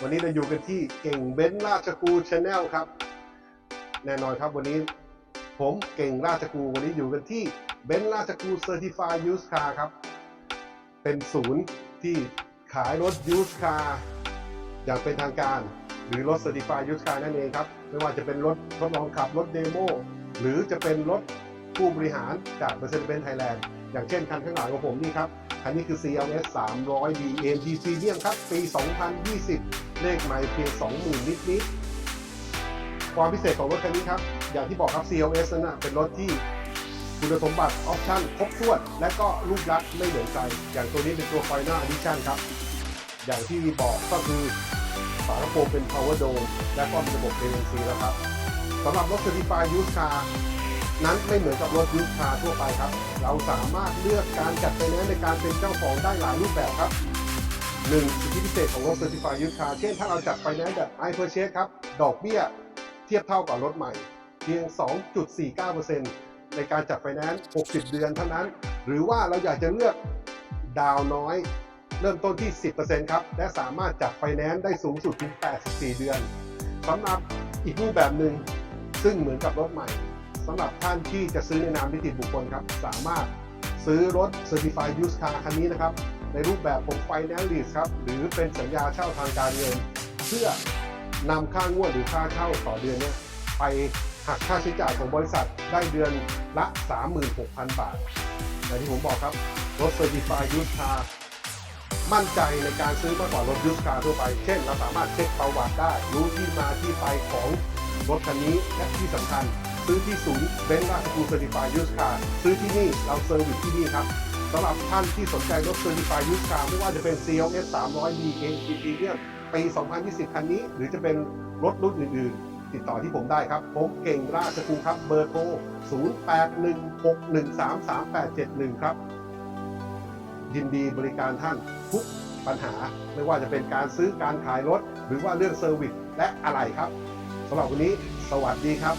วันนี้เราอยู่กันที่เก่งเบนซ์ราชกูชาแนลครับ แน่นอนครับวันนี้ผมเก่งราชกูวันนี้อยู่กันที่เบนซ์ราชกูเซอร์ติฟายยูสคาร์ครับ เป็นศูนย์ที่ขายรถยูสคาร์อย่างเป็นทางการ หรือรถเซอร์ติฟายยูสคาร์นั่นเองครับ ไม่ว่าจะเป็นรถทดลองขับรถเดโมหรือจะเป็นรถ ผู้บริหารจาก Mercedes-Benz Thailand อย่างเช่นคันข้างหลังของผมนี่ครับคันนี้คือ CLS 300D AMG Premium ครับ ปี 2020 เลขไมล์เพียง 20,000 นิดนิดความพิเศษของรถคันนี้ครับ อย่างที่บอกครับ CLS นั้นนะเป็นรถที่คุณสมบัติออปชั่นครบถ้วน และก็รูปลักษณ์ไม่เหมือนใครอย่างตัวนี้เป็นตัว Final Edition ครับ อย่างที่บอกก็คือฝากระโปรงเป็น Power Dome และก็มีระบบ ANC แล้วครับสำหรับรถ Certified Used Car นั้นไม่เหมือนกับรถยูคาทั่วไปครับ เราสามารถเลือกการจัดไฟแนนซ์ในการเป็นเจ้าของได้หลายรูปแบบครับหนึ่งสิทธิพิเศษของรถ Certified Used Car เช่นถ้าเราจัดไฟแนนซ์แบบ i Purchase ครับ ดอกเบี้ยเทียบเท่ากับรถใหม่ เพียง 2.49%ในการจัดไฟแนนซ์60 เดือนเท่านั้น หรือว่าเราอยากจะเลือกดาวน้อย เริ่มต้นที่ 10%ครับ และสามารถจัดไฟแนนซ์ได้สูงสุดถึง 84 เดือนสำหรับอีกรูปแบบหนึ่งซึ่งเหมือนกับรถใหม่ สำหรับท่านที่จะซื้อในนามนิติบุคคลครับ สามารถซื้อรถ Certified Used Car คันนี้นะครับ ในรูปแบบของ Finance Lease ครับ หรือเป็นสัญญาเช่าทางการเงิน เพื่อนำค่างวดหรือค่าเช่าต่อเดือนเนี่ยไปหักค่าใช้จ่ายของบริษัทได้เดือนละ 36,000 บาทอย่างที่ผมบอกครับ รถ Certified Used Car มั่นใจในการซื้อมากกว่ารถยูสคาทั่วไป เช่น เราสามารถเช็คประวัติได้ รู้ที่มาที่ไปของรถคันนี้ และที่สำคัญ ซื้อที่ศูนย์เบนซ์ราชกูเซอร์ติฟายยูสคาร์ซื้อที่นี่เราเซอร์วิสที่นี่ครับสำหรับท่านที่สนใจรถเซอร์ติฟายยูสคาร์ไม่ว่าจะเป็น CLS 300 D AMG Premium ปี 2020 คันนี้ หรือจะเป็นรถรุ่นอื่นๆ ติดต่อที่ผมได้ครับ ผมเก่งราชกูครับ เบอร์โทร 0816133871 ครับ ยินดีบริการท่านทุกปัญหา ไม่ว่าจะเป็นการซื้อการขายรถ หรือว่าเรื่องเซอร์วิสและอะไรครับสำหรับวันนี้ สวัสดีครับ